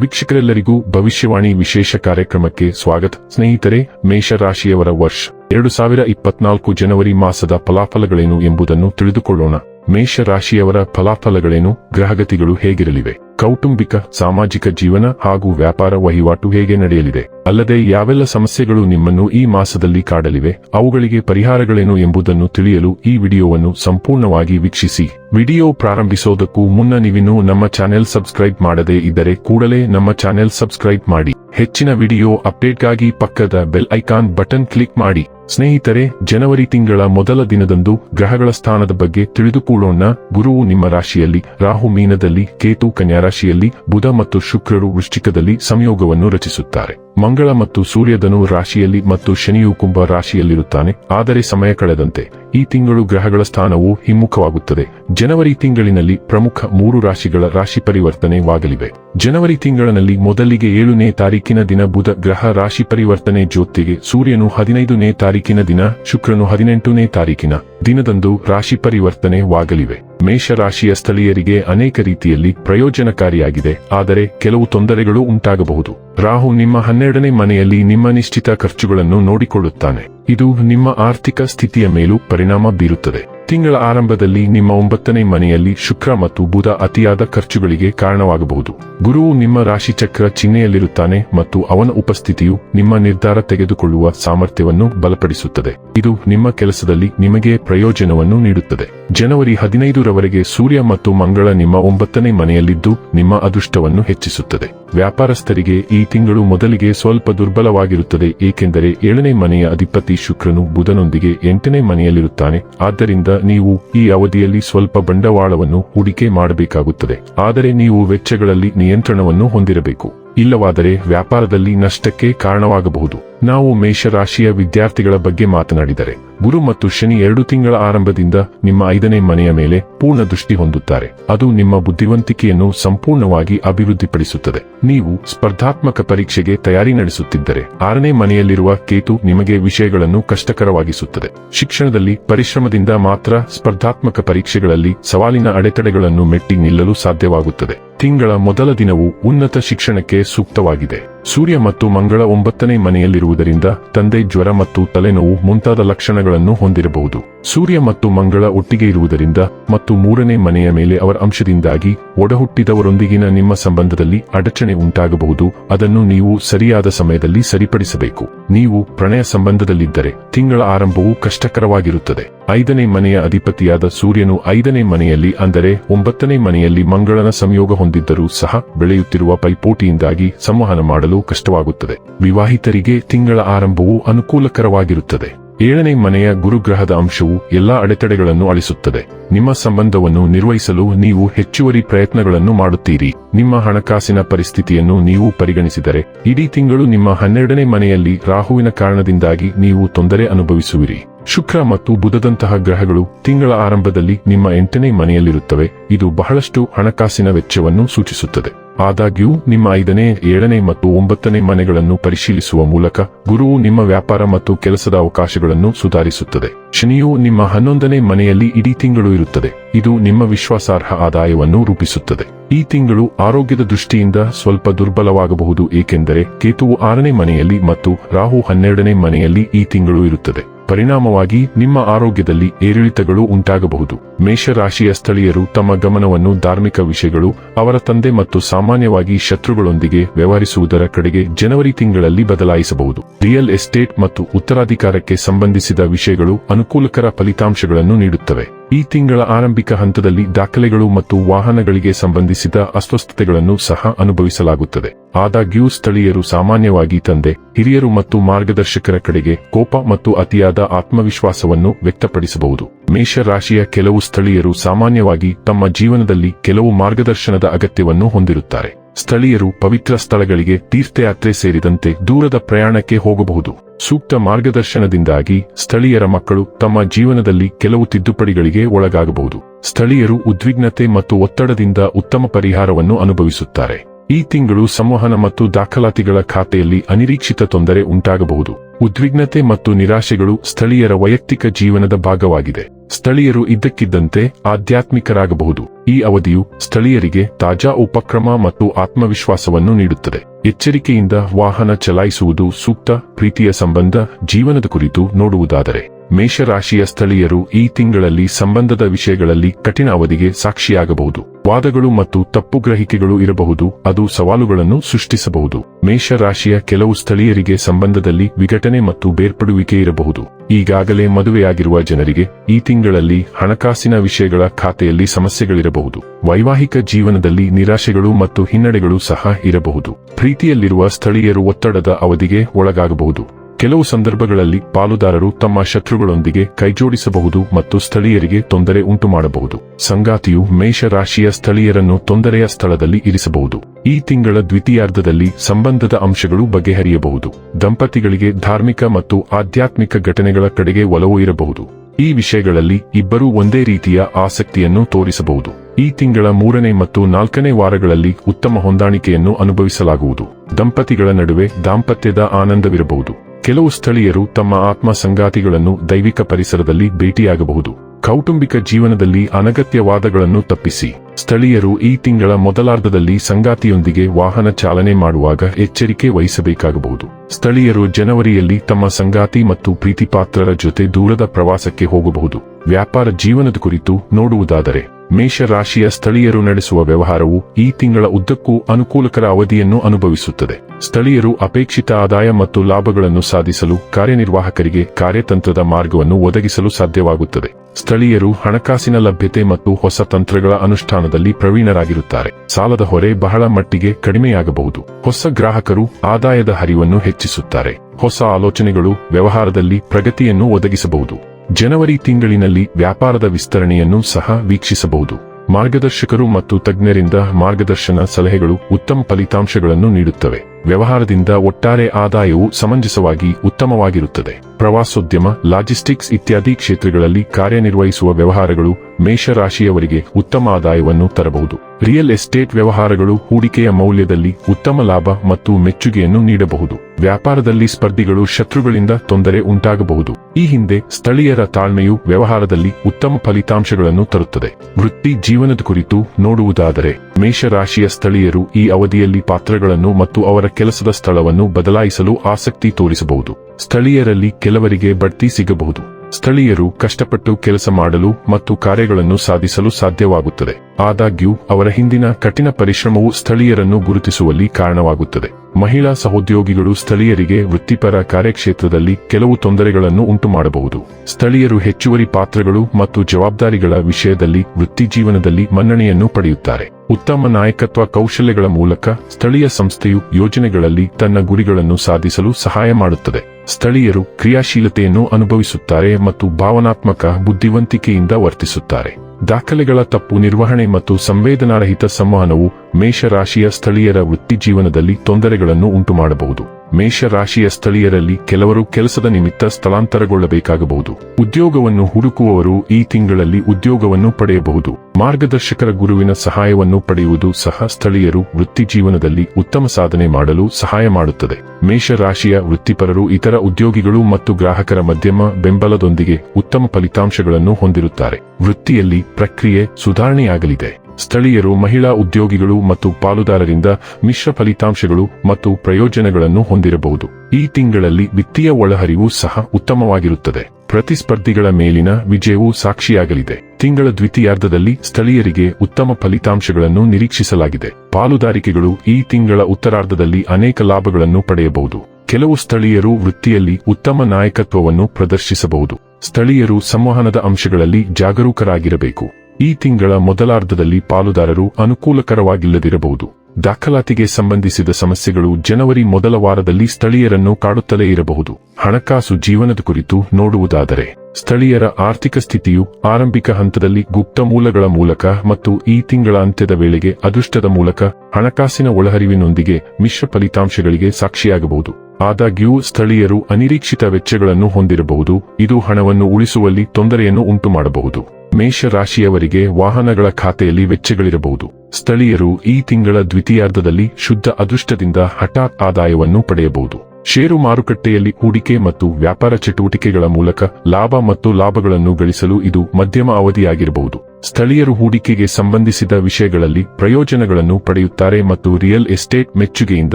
ವೀಕ್ಷಕರೆಲ್ಲರಿಗೂ ಭವಿಷ್ಯವಾಣಿ ವಿಶೇಷ ಕಾರ್ಯಕ್ರಮಕ್ಕೆ ಸ್ವಾಗತ. ಸ್ನೇಹಿತರೆ, ಮೇಷರಾಶಿಯವರ ವರ್ಷ ಎರಡು ಸಾವಿರ ಇಪ್ಪತ್ನಾಲ್ಕು ಜನವರಿ ಮಾಸದ ಫಲಾಫಲಗಳೇನು ಎಂಬುದನ್ನು ತಿಳಿದುಕೊಳ್ಳೋಣ. ಮೇಷರಾಶಿಯವರ ಫಲಾಫಲಗಳೇನು, ಗ್ರಹಗತಿಗಳು ಹೇಗಿರಲಿವೆ? ಕೌಟುಂಬಿಕ, ಸಾಮಾಜಿಕ ಜೀವನ ಹಾಗೂ ವ್ಯಾಪಾರ ವಹಿವಾಟು ಹೇಗೆ ನಡೆಯಲಿದೆ? ಅಲ್ಲದೆ ಯಾವೆಲ್ಲ ಸಮಸ್ಯೆಗಳು ನಿಮ್ಮನ್ನು ಈ ಮಾಸದಲ್ಲಿ ಕಾಡಲಿವೆ, ಅವುಗಳಿಗೆ ಪರಿಹಾರಗಳೇನು ಎಂಬುದನ್ನು ತಿಳಿಯಲು ಈ ವಿಡಿಯೋವನ್ನು ಸಂಪೂರ್ಣವಾಗಿ ವೀಕ್ಷಿಸಿ. ವಿಡಿಯೋ ಪ್ರಾರಂಭಿಸೋದಕ್ಕೂ ಮುನ್ನ ನೀವಿನ್ನೂ ನಮ್ಮ ಚಾನೆಲ್ ಸಬ್ಸ್ಕ್ರೈಬ್ ಮಾಡದೇ ಇದ್ದರೆ ಕೂಡಲೇ ನಮ್ಮ ಚಾನೆಲ್ ಸಬ್ಸ್ಕ್ರೈಬ್ ಮಾಡಿ. ಹೆಚ್ಚಿನ ವಿಡಿಯೋ ಅಪ್ಡೇಟ್ಗಾಗಿ ಪಕ್ಕದ ಬೆಲ್ ಐಕಾನ್ ಬಟನ್ ಕ್ಲಿಕ್ ಮಾಡಿ. ಸ್ನೇಹಿತರೆ, ಜನವರಿ ತಿಂಗಳ ಮೊದಲ ದಿನದಂದು ಗ್ರಹಗಳ ಸ್ಥಾನದ ಬಗ್ಗೆ ತಿಳಿದುಕೊಳ್ಳೋಣ. ಗುರುವು ನಿಮ್ಮ ರಾಶಿಯಲ್ಲಿ, ರಾಹು ಮೀನದಲ್ಲಿ, ಕೇತು ಕನ್ಯಾ ರಾಶಿಯಲ್ಲಿ ಬುಧ ಮತ್ತು ಶುಕ್ರರು ವೃಶ್ಚಿಕದಲ್ಲಿ ಸಂಯೋಗವನ್ನು ರಚಿಸುತ್ತಾರೆ. ಮಂಗಳ ಮತ್ತು ಸೂರ್ಯದನು ರಾಶಿಯಲ್ಲಿ ಮತ್ತು ಶನಿಯು ಕುಂಭ ರಾಶಿಯಲ್ಲಿರುತ್ತಾನೆ. ಆದರೆ ಸಮಯ ಕಳೆದಂತೆ ಈ ತಿಂಗಳು ಗ್ರಹಗಳ ಸ್ಥಾನವು ಹಿಮ್ಮುಖವಾಗುತ್ತದೆ. ಜನವರಿ ತಿಂಗಳಿನಲ್ಲಿ ಪ್ರಮುಖ ಮೂರು ರಾಶಿಗಳ ರಾಶಿ ಪರಿವರ್ತನೆವಾಗಲಿವೆ. ಜನವರಿ ತಿಂಗಳಿನಲ್ಲಿ ಮೊದಲಿಗೆ ಏಳನೇ ತಾರೀಕಿನ ದಿನ ಬುಧ ಗ್ರಹ ರಾಶಿ ಪರಿವರ್ತನೆ ಜೊತೆಗೆ ಸೂರ್ಯನು ಹದಿನೈದನೇ ತಾರೀಕಿನ ದಿನ ಶುಕ್ರನು ಹದಿನೆಂಟನೇ ತಾರೀಕಿನ ದಿನದಂದು ರಾಶಿ ಪರಿವರ್ತನೆವಾಗಲಿವೆ. ಮೇಷರಾಶಿಯ ಸ್ಥಳೀಯರಿಗೆ ಅನೇಕ ರೀತಿಯಲ್ಲಿ ಪ್ರಯೋಜನಕಾರಿಯಾಗಿದೆ, ಆದರೆ ಕೆಲವು ತೊಂದರೆಗಳು ಉಂಟಾಗಬಹುದು. ರಾಹು ನಿಮ್ಮ ಹನ್ನೆರಡನೇ ಮನೆಯಲ್ಲಿ ನಿಮ್ಮ ನಿಶ್ಚಿತ ಖರ್ಚುಗಳನ್ನು ನೋಡಿಕೊಳ್ಳುತ್ತಾನೆ. ಇದು ನಿಮ್ಮ ಆರ್ಥಿಕ ಸ್ಥಿತಿಯ ಮೇಲೂ ಪರಿಣಾಮ ಬೀರುತ್ತದೆ. ತಿಂಗಳ ಆರಂಭದಲ್ಲಿ ನಿಮ್ಮ ಒಂಬತ್ತನೇ ಮನೆಯಲ್ಲಿ ಶುಕ್ರ ಮತ್ತು ಬುಧ ಅತಿಯಾದ ಖರ್ಚುಗಳಿಗೆ ಕಾರಣವಾಗಬಹುದು. ಗುರುವು ನಿಮ್ಮ ರಾಶಿಚಕ್ರ ಚಿಹ್ನೆಯಲ್ಲಿರುತ್ತಾನೆ ಮತ್ತು ಅವನ ಉಪಸ್ಥಿತಿಯು ನಿಮ್ಮ ನಿರ್ಧಾರ ತೆಗೆದುಕೊಳ್ಳುವ ಸಾಮರ್ಥ್ಯವನ್ನು ಬಲಪಡಿಸುತ್ತದೆ. ಇದು ನಿಮ್ಮ ಕೆಲಸದಲ್ಲಿ ನಿಮಗೆ ಪ್ರಯೋಜನವನ್ನು ನೀಡುತ್ತದೆ. ಜನವರಿ ಹದಿನೈದರವರೆಗೆ ಸೂರ್ಯ ಮತ್ತು ಮಂಗಳ ನಿಮ್ಮ ಒಂಬತ್ತನೇ ಮನೆಯಲ್ಲಿದ್ದು ನಿಮ್ಮ ಅದೃಷ್ಟವನ್ನು ಹೆಚ್ಚಿಸುತ್ತದೆ. ವ್ಯಾಪಾರಸ್ಥರಿಗೆ ಈ ತಿಂಗಳು ಮೊದಲಿಗೆ ಸ್ವಲ್ಪ ದುರ್ಬಲವಾಗಿರುತ್ತದೆ, ಏಕೆಂದರೆ ಏಳನೇ ಮನೆಯ ಅಧಿಪತಿ ಶುಕ್ರನು ಬುಧನೊಂದಿಗೆ ಎಂಟನೇ ಮನೆಯಲ್ಲಿರುತ್ತಾನೆ. ಆದ್ದರಿಂದ ನೀವು ಈ ಅವಧಿಯಲ್ಲಿ ಸ್ವಲ್ಪ ಬಂಡವಾಳವನ್ನು ಹೂಡಿಕೆ ಮಾಡಬೇಕಾಗುತ್ತದೆ. ಆದರೆ ನೀವು ವೆಚ್ಚಗಳಲ್ಲಿ ನಿಯಂತ್ರಣವನ್ನು ಹೊಂದಿರಬೇಕು. ಇಲ್ಲವಾದರೆ ವ್ಯಾಪಾರದಲ್ಲಿ ನಷ್ಟಕ್ಕೆ ಕಾರಣವಾಗಬಹುದು. ನಾವು ಮೇಷರಾಶಿಯ ವಿದ್ಯಾರ್ಥಿಗಳ ಬಗ್ಗೆ ಮಾತನಾಡಿದರೆ, ಗುರು ಮತ್ತು ಶನಿ ಎರಡು ತಿಂಗಳ ಆರಂಭದಿಂದ ನಿಮ್ಮ ಐದನೇ ಮನೆಯ ಮೇಲೆ ಪೂರ್ಣ ದೃಷ್ಟಿ ಹೊಂದುತ್ತಾರೆ. ಅದು ನಿಮ್ಮ ಬುದ್ಧಿವಂತಿಕೆಯನ್ನು ಸಂಪೂರ್ಣವಾಗಿ ಅಭಿವೃದ್ಧಿಪಡಿಸುತ್ತದೆ. ನೀವು ಸ್ಪರ್ಧಾತ್ಮಕ ಪರೀಕ್ಷೆಗೆ ತಯಾರಿ ನಡೆಸುತ್ತಿದ್ದರೆ, ಆರನೇ ಮನೆಯಲ್ಲಿರುವ ಕೇತು ನಿಮಗೆ ವಿಷಯಗಳನ್ನು ಕಷ್ಟಕರವಾಗಿಸುತ್ತದೆ. ಶಿಕ್ಷಣದಲ್ಲಿ ಪರಿಶ್ರಮದಿಂದ ಮಾತ್ರ ಸ್ಪರ್ಧಾತ್ಮಕ ಪರೀಕ್ಷೆಗಳಲ್ಲಿ ಸವಾಲಿನ ಅಡೆತಡೆಗಳನ್ನು ಮೆಟ್ಟಿ ನಿಲ್ಲಲು ಸಾಧ್ಯವಾಗುತ್ತದೆ. ತಿಂಗಳ ಮೊದಲ ದಿನವು ಉನ್ನತ ಶಿಕ್ಷಣಕ್ಕೆ ಸೂಕ್ತವಾಗಿದೆ. ಸೂರ್ಯ ಮತ್ತು ಮಂಗಳ ಒಂಬತ್ತನೇ ಮನೆಯಲ್ಲಿರುವುದರಿಂದ ತಂದೆ ಜ್ವರ ಮತ್ತು ತಲೆನೋವು ಮುಂತಾದ ಲಕ್ಷಣಗಳನ್ನು ಹೊಂದಿರಬಹುದು. ಸೂರ್ಯ ಮತ್ತು ಮಂಗಳ ಒಟ್ಟಿಗೆ ಇರುವುದರಿಂದ ಮತ್ತು ಮೂರನೇ ಮನೆಯ ಮೇಲೆ ಅವರ ಅಂಶದಿಂದಾಗಿ ಒಡಹುಟ್ಟಿದವರೊಂದಿಗಿನ ನಿಮ್ಮ ಸಂಬಂಧದಲ್ಲಿ ಅಡಚಣೆ ಉಂಟಾಗಬಹುದು. ಅದನ್ನು ನೀವು ಸರಿಯಾದ ಸಮಯದಲ್ಲಿ ಸರಿಪಡಿಸಬೇಕು. ನೀವು ಪ್ರಣಯ ಸಂಬಂಧದಲ್ಲಿದ್ದರೆ ತಿಂಗಳ ಆರಂಭವು ಕಷ್ಟಕರವಾಗಿರುತ್ತದೆ. ಐದನೇ ಮನೆಯ ಅಧಿಪತಿಯಾದ ಸೂರ್ಯನು ಐದನೇ ಮನೆಯಲ್ಲಿ ಅಂದರೆ ಒಂಬತ್ತನೇ ಮನೆಯಲ್ಲಿ ಮಂಗಳನ ಸಂಯೋಗ ಹೊಂದಿದ್ದರೂ ಸಹ ಬೆಳೆಯುತ್ತಿರುವ ಪೈಪೋಟಿಯಿಂದಾಗಿ ಸಂವಹನ ಮಾಡಲು ಕಷ್ಟವಾಗುತ್ತದೆ. ವಿವಾಹಿತರಿಗೆ ತಿಂಗಳ ಆರಂಭವು ಅನುಕೂಲಕರವಾಗಿರುತ್ತದೆ. ಏಳನೇ ಮನೆಯ ಗುರುಗ್ರಹದ ಅಂಶವು ಎಲ್ಲಾ ಅಡೆತಡೆಗಳನ್ನು ಅಳಿಸುತ್ತದೆ. ನಿಮ್ಮ ಸಂಬಂಧವನ್ನು ನಿರ್ವಹಿಸಲು ನೀವು ಹೆಚ್ಚುವರಿ ಪ್ರಯತ್ನಗಳನ್ನು ಮಾಡುತ್ತೀರಿ. ನಿಮ್ಮ ಹಣಕಾಸಿನ ಪರಿಸ್ಥಿತಿಯನ್ನು ನೀವು ಪರಿಗಣಿಸಿದರೆ, ಇಡೀ ತಿಂಗಳು ನಿಮ್ಮ ಹನ್ನೆರಡನೇ ಮನೆಯಲ್ಲಿ ರಾಹುವಿನ ಕಾರಣದಿಂದಾಗಿ ನೀವು ತೊಂದರೆ ಅನುಭವಿಸುವಿರಿ. ಶುಕ್ರ ಮತ್ತು ಬುಧದಂತಹ ಗ್ರಹಗಳು ತಿಂಗಳ ಆರಂಭದಲ್ಲಿ ನಿಮ್ಮ ಎಂಟನೇ ಮನೆಯಲ್ಲಿರುತ್ತವೆ. ಇದು ಬಹಳಷ್ಟು ಹಣಕಾಸಿನ ವೆಚ್ಚವನ್ನು ಸೂಚಿಸುತ್ತದೆ. ಆದಾಗ್ಯೂ, ನಿಮ್ಮ ಐದನೇ, ಏಳನೇ ಮತ್ತು ಒಂಬತ್ತನೇ ಮನೆಗಳನ್ನು ಪರಿಶೀಲಿಸುವ ಮೂಲಕ ಗುರುವು ನಿಮ್ಮ ವ್ಯಾಪಾರ ಮತ್ತು ಕೆಲಸದ ಅವಕಾಶಗಳನ್ನು ಸುಧಾರಿಸುತ್ತದೆ. ಶನಿಯು ನಿಮ್ಮ ಹನ್ನೊಂದನೇ ಮನೆಯಲ್ಲಿ ಇಡೀ ತಿಂಗಳು ಇರುತ್ತದೆ. ಇದು ನಿಮ್ಮ ವಿಶ್ವಾಸಾರ್ಹ ಆದಾಯವನ್ನು ರೂಪಿಸುತ್ತದೆ. ಈ ತಿಂಗಳು ಆರೋಗ್ಯದ ದೃಷ್ಟಿಯಿಂದ ಸ್ವಲ್ಪ ದುರ್ಬಲವಾಗಬಹುದು, ಏಕೆಂದರೆ ಕೇತುವು ಆರನೇ ಮನೆಯಲ್ಲಿ ಮತ್ತು ರಾಹು ಹನ್ನೆರಡನೇ ಮನೆಯಲ್ಲಿ ಈ ತಿಂಗಳು ಇರುತ್ತದೆ. ಪರಿಣಾಮವಾಗಿ, ನಿಮ್ಮ ಆರೋಗ್ಯದಲ್ಲಿ ಏರಿಳಿತಗಳು ಉಂಟಾಗಬಹುದು. ಮೇಷರಾಶಿಯ ಸ್ಥಳೀಯರು ತಮ್ಮ ಗಮನವನ್ನು ಧಾರ್ಮಿಕ ವಿಷಯಗಳು, ಅವರ ತಂದೆ ಮತ್ತು ಸಾಮಾನ್ಯವಾಗಿ ಶತ್ರುಗಳೊಂದಿಗೆ ವ್ಯವಹರಿಸುವುದರ ಕಡೆಗೆ ಜನವರಿ ತಿಂಗಳಲ್ಲಿ ಬದಲಾಯಿಸಬಹುದು. ರಿಯಲ್ ಎಸ್ಟೇಟ್ ಮತ್ತು ಉತ್ತರಾಧಿಕಾರಕ್ಕೆ ಸಂಬಂಧಿಸಿದ ವಿಷಯಗಳು ಅನುಕೂಲಕರ ಫಲಿತಾಂಶಗಳನ್ನು ನೀಡುತ್ತವೆ. ಈ ತಿಂಗಳ ಆರಂಭಿಕ ಹಂತದಲ್ಲಿ ದಾಖಲೆಗಳು ಮತ್ತು ವಾಹನಗಳಿಗೆ ಸಂಬಂಧಿಸಿದ ಅಸ್ವಸ್ಥತೆಗಳನ್ನು ಸಹ ಅನುಭವಿಸಲಾಗುತ್ತದೆ. ಆದಾಗ್ಯೂ ಸ್ಥಳೀಯರು ಸಾಮಾನ್ಯವಾಗಿ ತಂದೆ, ಹಿರಿಯರು ಮತ್ತು ಮಾರ್ಗದರ್ಶಕರ ಕಡೆಗೆ ಕೋಪ ಮತ್ತು ಅತಿಯಾದ ಆತ್ಮವಿಶ್ವಾಸವನ್ನು ವ್ಯಕ್ತಪಡಿಸಬಹುದು. ಮೇಷರಾಶಿಯ ಕೆಲವು ಸ್ಥಳೀಯರು ಸಾಮಾನ್ಯವಾಗಿ ತಮ್ಮ ಜೀವನದಲ್ಲಿ ಕೆಲವು ಮಾರ್ಗದರ್ಶನದ ಅಗತ್ಯವನ್ನು ಹೊಂದಿರುತ್ತಾರೆ. ಸ್ಥಳೀಯರು ಪವಿತ್ರ ಸ್ಥಳಗಳಿಗೆ ತೀರ್ಥಯಾತ್ರೆ ಸೇರಿದಂತೆ ದೂರದ ಪ್ರಯಾಣಕ್ಕೆ ಹೋಗಬಹುದು. ಸೂಕ್ತ ಮಾರ್ಗದರ್ಶನದಿಂದಾಗಿ ಸ್ಥಳೀಯರ ಮಕ್ಕಳು ತಮ್ಮ ಜೀವನದಲ್ಲಿ ಕೆಲವು ತಿದ್ದುಪಡಿಗಳಿಗೆ ಒಳಗಾಗಬಹುದು. ಸ್ಥಳೀಯರು ಉದ್ವಿಗ್ನತೆ ಮತ್ತು ಒತ್ತಡದಿಂದ ಉತ್ತಮ ಪರಿಹಾರವನ್ನು ಅನುಭವಿಸುತ್ತಾರೆ. ಈ ತಿಂಗಳು ಸಂವಹನ ಮತ್ತು ದಾಖಲಾತಿಗಳ ಖಾತೆಯಲ್ಲಿ ಅನಿರೀಕ್ಷಿತ ತೊಂದರೆ ಉಂಟಾಗಬಹುದು. ಉದ್ವಿಗ್ನತೆ ಮತ್ತು ನಿರಾಶೆಗಳು ಸ್ಥಳೀಯರ ವೈಯಕ್ತಿಕ ಜೀವನದ ಭಾಗವಾಗಿದೆ. ಸ್ಥಳೀಯರು ಇದ್ದಕ್ಕಿದ್ದಂತೆ ಆಧ್ಯಾತ್ಮಿಕರಾಗಬಹುದು. ಈ ಅವಧಿಯು ಸ್ಥಳೀಯರಿಗೆ ತಾಜಾ ಉಪಕ್ರಮ ಮತ್ತು ಆತ್ಮವಿಶ್ವಾಸವನ್ನು ನೀಡುತ್ತದೆ. ಎಚ್ಚರಿಕೆಯಿಂದ ವಾಹನ ಚಲಾಯಿಸುವುದು ಸೂಕ್ತ, ಪ್ರೀತಿಯ ಸಂಬಂಧ, ಜೀವನದ ಕುರಿತು ನೋಡುವುದಾದರೆ. ಮೇಷರಾಶಿಯ ಸ್ಥಳೀಯರು ಈ ತಿಂಗಳಲ್ಲಿ ಸಂಬಂಧದ ವಿಷಯಗಳಲ್ಲಿ ಕಠಿಣ ಅವಧಿಗೆ ಸಾಕ್ಷಿಯಾಗಬಹುದು. ವಾದಗಳು ಮತ್ತು ತಪ್ಪು ಗ್ರಹಿಕೆಗಳು ಇರಬಹುದು. ಅದು ಸವಾಲುಗಳನ್ನು ಸೃಷ್ಟಿಸಬಹುದು. ಮೇಷರಾಶಿಯ ಕೆಲವು ಸ್ಥಳೀಯರಿಗೆ ಸಂಬಂಧದಲ್ಲಿ ವಿಘಟನೆ ಮತ್ತು ಬೇರ್ಪಡುವಿಕೆ ಇರಬಹುದು. ಈಗಾಗಲೇ ಮದುವೆಯಾಗಿರುವ ಜನರಿಗೆ ಈ ತಿಂಗಳಲ್ಲಿ ಹಣಕಾಸಿನ ವಿಷಯಗಳ ಖಾತೆಯಲ್ಲಿ ಸಮಸ್ಯೆಗಳಿರಬಹುದು. ವೈವಾಹಿಕ ಜೀವನದಲ್ಲಿ ನಿರಾಶೆಗಳು ಮತ್ತು ಹಿನ್ನಡೆಗಳು ಸಹ ಇರಬಹುದು. ಪ್ರೀತಿಯಲ್ಲಿರುವ ಸ್ಥಳೀಯರು ಒತ್ತಡದ ಅವಧಿಗೆ ಒಳಗಾಗಬಹುದು. ಕೆಲವು ಸಂದರ್ಭಗಳಲ್ಲಿ ಪಾಲುದಾರರು ತಮ್ಮ ಶತ್ರುಗಳೊಂದಿಗೆ ಕೈಜೋಡಿಸಬಹುದು ಮತ್ತು ಸ್ಥಳೀಯರಿಗೆ ತೊಂದರೆ ಉಂಟುಮಾಡಬಹುದು. ಸಂಗಾತಿಯು ಮೇಷರಾಶಿಯ ಸ್ಥಳೀಯರನ್ನು ತೊಂದರೆಯ ಸ್ಥಳದಲ್ಲಿ ಇರಿಸಬಹುದು. ಈ ತಿಂಗಳ ದ್ವಿತೀಯಾರ್ಧದಲ್ಲಿ ಸಂಬಂಧದ ಅಂಶಗಳು ಬಗೆಹರಿಯಬಹುದು. ದಂಪತಿಗಳಿಗೆ ಧಾರ್ಮಿಕ ಮತ್ತು ಆಧ್ಯಾತ್ಮಿಕ ಘಟನೆಗಳ ಕಡೆಗೆ ಒಲವು ಇರಬಹುದು. ಈ ವಿಷಯಗಳಲ್ಲಿ ಇಬ್ಬರೂ ಒಂದೇ ರೀತಿಯ ಆಸಕ್ತಿಯನ್ನು ತೋರಿಸಬಹುದು. ಈ ತಿಂಗಳ ಮೂರನೇ ಮತ್ತು ನಾಲ್ಕನೇ ವಾರಗಳಲ್ಲಿ ಉತ್ತಮ ಹೊಂದಾಣಿಕೆಯನ್ನು ಅನುಭವಿಸಲಾಗುವುದು. ದಂಪತಿಗಳ ನಡುವೆ ದಾಂಪತ್ಯದ ಆನಂದವಿರಬಹುದು. ಕೆಲವು ಸ್ಥಳೀಯರು ತಮ್ಮ ಆತ್ಮ ಸಂಗಾತಿಗಳನ್ನು ದೈವಿಕ ಪರಿಸರದಲ್ಲಿ ಭೇಟಿಯಾಗಬಹುದು. ಕೌಟುಂಬಿಕ ಜೀವನದಲ್ಲಿ ಅನಗತ್ಯ ವಾದಗಳನ್ನು ತಪ್ಪಿಸಿ. ಸ್ಥಳೀಯರು ಈ ತಿಂಗಳ ಮೊದಲಾರ್ಧದಲ್ಲಿ ಸಂಗಾತಿಯೊಂದಿಗೆ ವಾಹನ ಚಾಲನೆ ಮಾಡುವಾಗ ಎಚ್ಚರಿಕೆ ವಹಿಸಬೇಕಾಗಬಹುದು. ಸ್ಥಳೀಯರು ಜನವರಿಯಲ್ಲಿ ತಮ್ಮ ಸಂಗಾತಿ ಮತ್ತು ಪ್ರೀತಿಪಾತ್ರರ ಜೊತೆ ದೂರದ ಪ್ರವಾಸಕ್ಕೆ ಹೋಗಬಹುದು. ವ್ಯಾಪಾರ ಜೀವನದ ಕುರಿತು ನೋಡುವುದಾದರೆ ಮೇಷರಾಶಿಯ ಸ್ಥಳೀಯರು ನಡೆಸುವ ವ್ಯವಹಾರವು ಈ ತಿಂಗಳ ಉದ್ದಕ್ಕೂ ಅನುಕೂಲಕರ ಅವಧಿಯನ್ನು ಅನುಭವಿಸುತ್ತದೆ. ಸ್ಥಳೀಯರು ಅಪೇಕ್ಷಿತ ಆದಾಯ ಮತ್ತು ಲಾಭಗಳನ್ನು ಸಾಧಿಸಲು ಕಾರ್ಯನಿರ್ವಾಹಕರಿಗೆ ಕಾರ್ಯತಂತ್ರದ ಮಾರ್ಗವನ್ನು ಒದಗಿಸಲು ಸಾಧ್ಯವಾಗುತ್ತದೆ. ಸ್ಥಳೀಯರು ಹಣಕಾಸಿನ ಲಭ್ಯತೆ ಮತ್ತು ಹೊಸ ತಂತ್ರಗಳ ಅನುಷ್ಠಾನದಲ್ಲಿ ಪ್ರವೀಣರಾಗಿರುತ್ತಾರೆ. ಸಾಲದ ಹೊರೆ ಬಹಳ ಮಟ್ಟಿಗೆ ಕಡಿಮೆಯಾಗಬಹುದು. ಹೊಸ ಗ್ರಾಹಕರು ಆದಾಯದ ಹರಿವನ್ನು ಹೆಚ್ಚಿಸುತ್ತಾರೆ. ಹೊಸ ಆಲೋಚನೆಗಳು ವ್ಯವಹಾರದಲ್ಲಿ ಪ್ರಗತಿಯನ್ನು ಒದಗಿಸಬಹುದು. ಜನವರಿ ತಿಂಗಳಿನಲ್ಲಿ ವ್ಯಾಪಾರದ ವಿಸ್ತರಣೆಯನ್ನು ಸಹ ವೀಕ್ಷಿಸಬಹುದು. ಮಾರ್ಗದರ್ಶಕರು ಮತ್ತು ತಜ್ಞರಿಂದ ಮಾರ್ಗದರ್ಶನ ಸಲಹೆಗಳು ಉತ್ತಮ ಫಲಿತಾಂಶಗಳನ್ನು ನೀಡುತ್ತವೆ. ವ್ಯವಹಾರದಿಂದ ಒಟ್ಟಾರೆ ಆದಾಯವು ಸಮಂಜಸವಾಗಿ ಉತ್ತಮವಾಗಿರುತ್ತದೆ. ಪ್ರವಾಸೋದ್ಯಮ, ಲಾಜಿಸ್ಟಿಕ್ಸ್ ಇತ್ಯಾದಿ ಕ್ಷೇತ್ರಗಳಲ್ಲಿ ಕಾರ್ಯನಿರ್ವಹಿಸುವ ವ್ಯವಹಾರಗಳು ಮೇಷರಾಶಿಯವರಿಗೆ ಉತ್ತಮ ಆದಾಯವನ್ನು ತರಬಹುದು. ರಿಯಲ್ ಎಸ್ಟೇಟ್ ವ್ಯವಹಾರಗಳು ಹೂಡಿಕೆಯ ಮೌಲ್ಯದಲ್ಲಿ ಉತ್ತಮ ಲಾಭ ಮತ್ತು ಮೆಚ್ಚುಗೆಯನ್ನು ನೀಡಬಹುದು. ವ್ಯಾಪಾರದಲ್ಲಿ ಸ್ಪರ್ಧಿಗಳು ಶತ್ರುಗಳಿಂದ ತೊಂದರೆ ಉಂಟಾಗಬಹುದು. ಈ ಹಿಂದೆ ಸ್ಥಳೀಯರ ತಾಳ್ಮೆಯು ವ್ಯವಹಾರದಲ್ಲಿ ಉತ್ತಮ ಫಲಿತಾಂಶಗಳನ್ನು ತರುತ್ತದೆ. ವೃತ್ತಿ ಜೀವನದ ಕುರಿತು ನೋಡುವುದಾದರೆ, ಮೇಷರಾಶಿಯ ಸ್ಥಳೀಯರು ಈ ಅವಧಿಯಲ್ಲಿ ಪಾತ್ರಗಳನ್ನು ಮತ್ತು ಅವರ ಕೆಲಸದ ಸ್ಥಳವನ್ನು ಬದಲಾಯಿಸಲು ಆಸಕ್ತಿ ತೋರಿಸಬಹುದು. ಸ್ಥಳೀಯರಲ್ಲಿ ಕೆಲವರಿಗೆ ಬಡ್ತಿ ಸಿಗಬಹುದು. ಸ್ಥಳೀಯರು ಕಷ್ಟಪಟ್ಟು ಕೆಲಸ ಮಾಡಲು ಮತ್ತು ಕಾರ್ಯಗಳನ್ನು ಸಾಧಿಸಲು ಸಾಧ್ಯವಾಗುತ್ತದೆ. ಆದಾಗ್ಯೂ, ಅವರ ಹಿಂದಿನ ಕಠಿಣ ಪರಿಶ್ರಮವು ಸ್ಥಳೀಯರನ್ನು ಗುರುತಿಸುವಲ್ಲಿ ಕಾರಣವಾಗುತ್ತದೆ. ಮಹಿಳಾ ಸಹೋದ್ಯೋಗಿಗಳು ಸ್ಥಳೀಯರಿಗೆ ವೃತ್ತಿಪರ ಕಾರ್ಯಕ್ಷೇತ್ರದಲ್ಲಿ ಕೆಲವು ತೊಂದರೆಗಳನ್ನು ಉಂಟುಮಾಡಬಹುದು. ಸ್ಥಳೀಯರು ಹೆಚ್ಚುವರಿ ಪಾತ್ರಗಳು ಮತ್ತು ಜವಾಬ್ದಾರಿಗಳ ವಿಷಯದಲ್ಲಿ ವೃತ್ತಿಜೀವನದಲ್ಲಿ ಮನ್ನಣೆಯನ್ನು ಪಡೆಯುತ್ತಾರೆ. ಉತ್ತಮ ನಾಯಕತ್ವ ಕೌಶಲ್ಯಗಳ ಮೂಲಕ ಸ್ಥಳೀಯ ಸಂಸ್ಥೆಯು ಯೋಜನೆಗಳಲ್ಲಿ ತನ್ನ ಗುರಿಗಳನ್ನು ಸಾಧಿಸಲು ಸಹಾಯ ಮಾಡುತ್ತದೆ. ಸ್ಥಳೀಯರು ಕ್ರಿಯಾಶೀಲತೆಯನ್ನು ಅನುಭವಿಸುತ್ತಾರೆ ಮತ್ತು ಭಾವನಾತ್ಮಕ ಬುದ್ಧಿವಂತಿಕೆಯಿಂದ ವರ್ತಿಸುತ್ತಾರೆ. ದಾಖಲೆಗಳ ತಪ್ಪು ನಿರ್ವಹಣೆ ಮತ್ತು ಸಂವೇದನಾರಹಿತ ಸಂವಹನವು ಮೇಷರಾಶಿಯ ಸ್ಥಳೀಯರ ವೃತ್ತಿಜೀವನದಲ್ಲಿ ತೊಂದರೆಗಳನ್ನು ಉಂಟುಮಾಡಬಹುದು. ಮೇಷರಾಶಿಯ ಸ್ಥಳೀಯರಲ್ಲಿ ಕೆಲವರು ಕೆಲಸದ ನಿಮಿತ್ತ ಸ್ಥಳಾಂತರಗೊಳ್ಳಬೇಕಾಗಬಹುದು. ಉದ್ಯೋಗವನ್ನು ಹುಡುಕುವವರು ಈ ತಿಂಗಳಲ್ಲಿ ಉದ್ಯೋಗವನ್ನು ಪಡೆಯಬಹುದು. ಮಾರ್ಗದರ್ಶಕರ ಗುರುವಿನ ಸಹಾಯವನ್ನು ಪಡೆಯುವುದು ಸಹ ಸ್ಥಳೀಯರು ವೃತ್ತಿಜೀವನದಲ್ಲಿ ಉತ್ತಮ ಸಾಧನೆ ಮಾಡಲು ಸಹಾಯ ಮಾಡುತ್ತದೆ. ಮೇಷರಾಶಿಯ ವೃತ್ತಿಪರರು ಇತರ ಉದ್ಯೋಗಿಗಳು ಮತ್ತು ಗ್ರಾಹಕರ ಮಧ್ಯಮ ಬೆಂಬಲದೊಂದಿಗೆ ಉತ್ತಮ ಫಲಿತಾಂಶಗಳನ್ನು ಹೊಂದಿರುತ್ತಾರೆ. ವೃತ್ತಿಯಲ್ಲಿ ಪ್ರಕ್ರಿಯೆ ಸುಧಾರಣೆಯಾಗಲಿದೆ. ಸ್ಥಳೀಯರು, ಮಹಿಳಾ ಉದ್ಯೋಗಿಗಳು ಮತ್ತು ಪಾಲುದಾರರಿಂದ ಮಿಶ್ರ ಫಲಿತಾಂಶಗಳು ಮತ್ತು ಪ್ರಯೋಜನಗಳನ್ನು ಹೊಂದಿರಬಹುದು. ಈ ತಿಂಗಳಲ್ಲಿ ವಿತ್ತೀಯ ಒಳಹರಿವು ಸಹ ಉತ್ತಮವಾಗಿರುತ್ತದೆ. ಪ್ರತಿಸ್ಪರ್ಧಿಗಳ ಮೇಲಿನ ವಿಜಯವು ಸಾಕ್ಷಿಯಾಗಲಿದೆ. ತಿಂಗಳ ದ್ವಿತೀಯಾರ್ಧದಲ್ಲಿ ಸ್ಥಳೀಯರಿಗೆ ಉತ್ತಮ ಫಲಿತಾಂಶಗಳನ್ನು ನಿರೀಕ್ಷಿಸಲಾಗಿದೆ. ಪಾಲುದಾರಿಕೆಗಳು ಈ ತಿಂಗಳ ಉತ್ತರಾರ್ಧದಲ್ಲಿ ಅನೇಕ ಲಾಭಗಳನ್ನು ಪಡೆಯಬಹುದು. ಕೆಲವು ಸ್ಥಳೀಯರು ವೃತ್ತಿಯಲ್ಲಿ ಉತ್ತಮ ನಾಯಕತ್ವವನ್ನು ಪ್ರದರ್ಶಿಸಬಹುದು. ಸ್ಥಳೀಯರು ಸಂವಹನದ ಅಂಶಗಳಲ್ಲಿ ಜಾಗರೂಕರಾಗಿರಬೇಕು. ಈ ತಿಂಗಳ ಮೊದಲಾರ್ಧದಲ್ಲಿ ಪಾಲುದಾರರು ಅನುಕೂಲಕರವಾಗಿಲ್ಲದಿರಬಹುದು. ದಾಖಲಾತಿಗೆ ಸಂಬಂಧಿಸಿದ ಸಮಸ್ಯೆಗಳು ಜನವರಿ ಮೊದಲ ವಾರದಲ್ಲಿ ಸ್ಥಳೀಯರನ್ನು ಕಾಡುತ್ತಲೇ ಇರಬಹುದು. ಹಣಕಾಸು ಜೀವನದ ಕುರಿತು ನೋಡುವುದಾದರೆ, ಸ್ಥಳೀಯರ ಆರ್ಥಿಕ ಸ್ಥಿತಿಯು ಆರಂಭಿಕ ಹಂತದಲ್ಲಿ ಗುಪ್ತ ಮೂಲಗಳ ಮೂಲಕ ಮತ್ತು ಈ ತಿಂಗಳ ಅಂತ್ಯದ ವೇಳೆಗೆ ಅದೃಷ್ಟದ ಮೂಲಕ ಹಣಕಾಸಿನ ಒಳಹರಿವಿನೊಂದಿಗೆ ಮಿಶ್ರ ಫಲಿತಾಂಶಗಳಿಗೆ ಸಾಕ್ಷಿಯಾಗಬಹುದು. ಆದಾಗ್ಯೂ, ಸ್ಥಳೀಯರು ಅನಿರೀಕ್ಷಿತ ವೆಚ್ಚಗಳನ್ನು ಹೊಂದಿರಬಹುದು. ಇದು ಹಣವನ್ನು ಉಳಿಸುವಲ್ಲಿ ತೊಂದರೆಯನ್ನು ಉಂಟುಮಾಡಬಹುದು. ಮೇಷ ರಾಶಿಯವರಿಗೆ ವಾಹನಗಳ ಖಾತೆಯಲ್ಲಿ ವೆಚ್ಚಗಳಿರಬಹುದು. ಸ್ಥಳೀಯರು ಈ ತಿಂಗಳ ದ್ವಿತೀಯಾರ್ಧದಲ್ಲಿ ಶುದ್ಧ ಅದೃಷ್ಟದಿಂದ ಹಠಾತ್ ಆದಾಯವನ್ನು ಪಡೆಯಬಹುದು. ಷೇರು ಮಾರುಕಟ್ಟೆಯಲ್ಲಿ ಹೂಡಿಕೆ ಮತ್ತು ವ್ಯಾಪಾರ ಚಟುವಟಿಕೆಗಳ ಮೂಲಕ ಲಾಭ ಮತ್ತು ಲಾಭಗಳನ್ನು ಗಳಿಸಲು ಇದು ಮಧ್ಯಮ ಅವಧಿಯಾಗಿರಬಹುದು. ಸ್ಥಳೀಯರು ಹೂಡಿಕೆಗೆ ಸಂಬಂಧಿಸಿದ ವಿಷಯಗಳಲ್ಲಿ ಪ್ರಯೋಜನಗಳನ್ನು ಪಡೆಯುತ್ತಾರೆ ಮತ್ತು ರಿಯಲ್ ಎಸ್ಟೇಟ್ ಮೆಚ್ಚುಗೆಯಿಂದ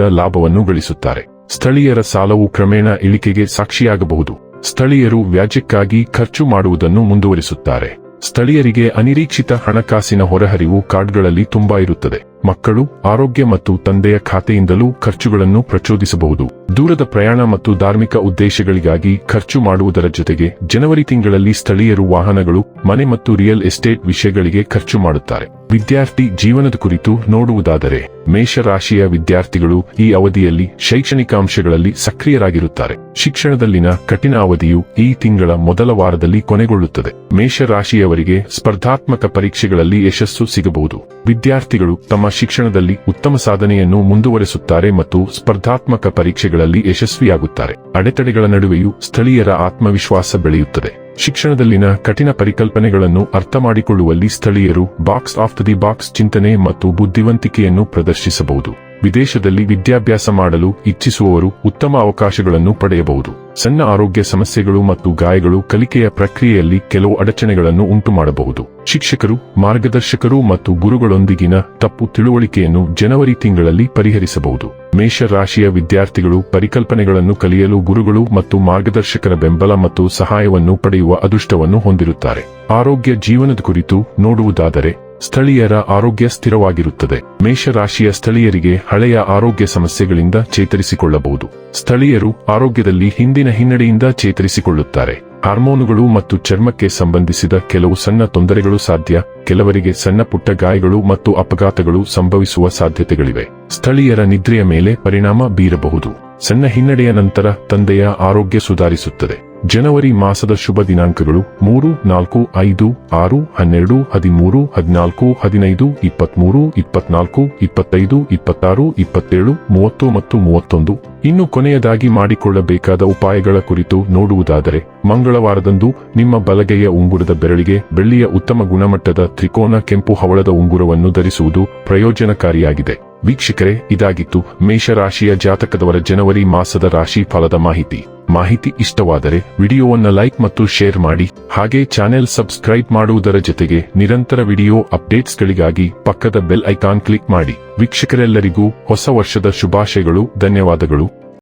ಲಾಭವನ್ನು ಗಳಿಸುತ್ತಾರೆ. ಸ್ಥಳೀಯರ ಸಾಲವು ಕ್ರಮೇಣ ಇಳಿಕೆಗೆ ಸಾಕ್ಷಿಯಾಗಬಹುದು. ಸ್ಥಳೀಯರು ವ್ಯಾಜ್ಯಕ್ಕಾಗಿ ಖರ್ಚು ಮಾಡುವುದನ್ನು ಮುಂದುವರಿಸುತ್ತಾರೆ. ಸ್ಥಳೀಯರಿಗೆ ಅನಿರೀಕ್ಷಿತ ಹಣಕಾಸಿನ ಹೊರಹರಿವು ಕಾರ್ಡ್ಗಳಲ್ಲಿ ತುಂಬಾ ಇರುತ್ತದೆ. ಮಕ್ಕಳು, ಆರೋಗ್ಯ ಮತ್ತು ತಂದೆಯ ಖಾತೆಯಿಂದಲೂ ಖರ್ಚುಗಳನ್ನು ಪ್ರಚೋದಿಸಬಹುದು. ದೂರದ ಪ್ರಯಾಣ ಮತ್ತು ಧಾರ್ಮಿಕ ಉದ್ದೇಶಗಳಿಗಾಗಿ ಖರ್ಚು ಮಾಡುವುದರ ಜೊತೆಗೆ ಜನವರಿ ತಿಂಗಳಲ್ಲಿ ಸ್ಥಳೀಯರು ವಾಹನಗಳು, ಮನೆ ಮತ್ತು ರಿಯಲ್ ಎಸ್ಟೇಟ್ ವಿಷಯಗಳಿಗೆ ಖರ್ಚು ಮಾಡುತ್ತಾರೆ. ವಿದ್ಯಾರ್ಥಿ ಜೀವನದ ಕುರಿತು ನೋಡುವುದಾದರೆ, ಮೇಷರಾಶಿಯ ವಿದ್ಯಾರ್ಥಿಗಳು ಈ ಅವಧಿಯಲ್ಲಿ ಶೈಕ್ಷಣಿಕ ಅಂಶಗಳಲ್ಲಿ ಸಕ್ರಿಯರಾಗಿರುತ್ತಾರೆ. ಶಿಕ್ಷಣದಲ್ಲಿನ ಕಠಿಣ ಅವಧಿಯು ಈ ತಿಂಗಳ ಮೊದಲ ವಾರದಲ್ಲಿ ಕೊನೆಗೊಳ್ಳುತ್ತದೆ. ಮೇಷರಾಶಿಯವರಿಗೆ ಸ್ಪರ್ಧಾತ್ಮಕ ಪರೀಕ್ಷೆಗಳಲ್ಲಿ ಯಶಸ್ಸು ಸಿಗಬಹುದು. ವಿದ್ಯಾರ್ಥಿಗಳು ತಮ್ಮ ಶಿಕ್ಷಣದಲ್ಲಿ ಉತ್ತಮ ಸಾಧನೆಯನ್ನು ಮುಂದುವರೆಸುತ್ತಾರೆ ಮತ್ತು ಸ್ಪರ್ಧಾತ್ಮಕ ಪರೀಕ್ಷೆಗಳಲ್ಲಿ ಯಶಸ್ವಿಯಾಗುತ್ತಾರೆ. ಅಡೆತಡೆಗಳ ನಡುವೆಯೂ ಸ್ಥಳೀಯರ ಆತ್ಮವಿಶ್ವಾಸ ಬೆಳೆಯುತ್ತದೆ. ಶಿಕ್ಷಣದಲ್ಲಿನ ಕಠಿಣ ಪರಿಕಲ್ಪನೆಗಳನ್ನು ಅರ್ಥಮಾಡಿಕೊಳ್ಳುವಲ್ಲಿ ಸ್ಥಳೀಯರು ಬಾಕ್ಸ್ ಆಫ್ ದಿ ಬಾಕ್ಸ್ ಚಿಂತನೆ ಮತ್ತು ಬುದ್ಧಿವಂತಿಕೆಯನ್ನು ಪ್ರದರ್ಶಿಸಬಹುದು. ವಿದೇಶದಲ್ಲಿ ವಿದ್ಯಾಭ್ಯಾಸ ಮಾಡಲು ಇಚ್ಛಿಸುವವರು ಉತ್ತಮ ಅವಕಾಶಗಳನ್ನು ಪಡೆಯಬಹುದು. ಸಣ್ಣ ಆರೋಗ್ಯ ಸಮಸ್ಯೆಗಳು ಮತ್ತು ಗಾಯಗಳು ಕಲಿಕೆಯ ಪ್ರಕ್ರಿಯೆಯಲ್ಲಿ ಕೆಲವು ಅಡಚಣೆಗಳನ್ನು ಉಂಟುಮಾಡಬಹುದು. ಶಿಕ್ಷಕರು, ಮಾರ್ಗದರ್ಶಕರು ಮತ್ತು ಗುರುಗಳೊಂದಿಗಿನ ತಪ್ಪು ತಿಳುವಳಿಕೆಯನ್ನು ಜನವರಿ ತಿಂಗಳಲ್ಲಿ ಪರಿಹರಿಸಬಹುದು. ಮೇಷ ರಾಶಿಯ ವಿದ್ಯಾರ್ಥಿಗಳು ಪರಿಕಲ್ಪನೆಗಳನ್ನು ಕಲಿಯಲು ಗುರುಗಳು ಮತ್ತು ಮಾರ್ಗದರ್ಶಕರ ಬೆಂಬಲ ಮತ್ತು ಸಹಾಯವನ್ನು ಪಡೆಯುವ ಅದೃಷ್ಟವನ್ನು ಹೊಂದಿರುತ್ತಾರೆ. ಆರೋಗ್ಯ ಜೀವನದ ಕುರಿತು ನೋಡುವುದಾದರೆ ಸ್ಥಳೀಯರ ಆರೋಗ್ಯ ಸ್ಥಿರವಾಗಿರುತ್ತದೆ. ಮೇಷರಾಶಿಯ ಸ್ಥಳೀಯರಿಗೆ ಹಳೆಯ ಆರೋಗ್ಯ ಸಮಸ್ಯೆಗಳಿಂದ ಚೇತರಿಸಿಕೊಳ್ಳಬಹುದು. ಸ್ಥಳೀಯರು ಆರೋಗ್ಯದಲ್ಲಿ ಹಿಂದಿನ ಹಿನ್ನಡೆಯಿಂದ ಚೇತರಿಸಿಕೊಳ್ಳುತ್ತಾರೆ. ಹಾರ್ಮೋನುಗಳು ಮತ್ತು ಚರ್ಮಕ್ಕೆ ಸಂಬಂಧಿಸಿದ ಕೆಲವು ಸಣ್ಣ ತೊಂದರೆಗಳು ಸಾಧ್ಯ, ಕೆಲವರಿಗೆ ಸಣ್ಣ ಪುಟ್ಟ ಗಾಯಗಳು ಮತ್ತು ಅಪಘಾತಗಳು ಸಂಭವಿಸುವ ಸಾಧ್ಯತೆಗಳಿವೆ. ಸ್ಥಳೀಯರ ನಿದ್ರೆಯ ಮೇಲೆ ಪರಿಣಾಮ ಬೀರಬಹುದು. ಸಣ್ಣ ಹಿನ್ನಡೆಯ ನಂತರ ತಂದೆಯ ಆರೋಗ್ಯ ಸುಧಾರಿಸುತ್ತದೆ. ಜನವರಿ ಮಾಸದ ಶುಭ ದಿನಾಂಕಗಳು ಮೂರು, ನಾಲ್ಕು, ಐದು, ಆರು, ಹನ್ನೆರಡು, ಹದಿಮೂರು, ಹದಿನಾಲ್ಕು, ಹದಿನೈದು, ಇಪ್ಪತ್ಮೂರು, ಇಪ್ಪತ್ನಾಲ್ಕು, ಇಪ್ಪತ್ತೈದು, ಇಪ್ಪತ್ತಾರು, ಇಪ್ಪತ್ತೇಳು, ಮೂವತ್ತು ಮತ್ತು ಮೂವತ್ತೊಂದು. ಇನ್ನು ಕೊನೆಯದಾಗಿ ಮಾಡಿಕೊಳ್ಳಬೇಕಾದ ಉಪಾಯಗಳ ಕುರಿತು ನೋಡುವುದಾದರೆ, ಮಂಗಳವಾರದಂದು ನಿಮ್ಮ ಬಲಗೈಯ ಉಂಗುರದ ಬೆರಳಿಗೆ ಬೆಳ್ಳಿಯ ಉತ್ತಮ ಗುಣಮಟ್ಟದ ತ್ರಿಕೋನ ಕೆಂಪು ಹವಳದ ಉಂಗುರವನ್ನು ಧರಿಸುವುದು ಪ್ರಯೋಜನಕಾರಿಯಾಗಿದೆ. ವೀಕ್ಷಕರೇ, ಇದಾಗಿತ್ತು ಮೇಷರಾಶಿಯ ಜಾತಕದವರ ಜನವರಿ ಮಾಸದ ರಾಶಿ ಫಲದ ಮಾಹಿತಿ. ಮಾಹಿತಿ ಇಷ್ಟವಾದರೆ ವಿಡಿಯೋವನ್ನು ಲೈಕ್ ಮತ್ತು ಶೇರ್ ಮಾಡಿ, ಹಾಗೆ ಚಾನೆಲ್ ಸಬ್ಸ್ಕ್ರೈಬ್ ಮಾಡುವುದರ ಜೊತೆಗೆ ನಿರಂತರ ವಿಡಿಯೋ ಅಪ್ಡೇಟ್ಸ್ಗಳಿಗಾಗಿ ಪಕ್ಕದ ಬೆಲ್ ಐಕಾನ್ ಕ್ಲಿಕ್ ಮಾಡಿ. ವೀಕ್ಷಕರೆಲ್ಲರಿಗೂ ಹೊಸ ವರ್ಷದ ಶುಭಾಶಯಗಳು, ಧನ್ಯವಾದಗಳು.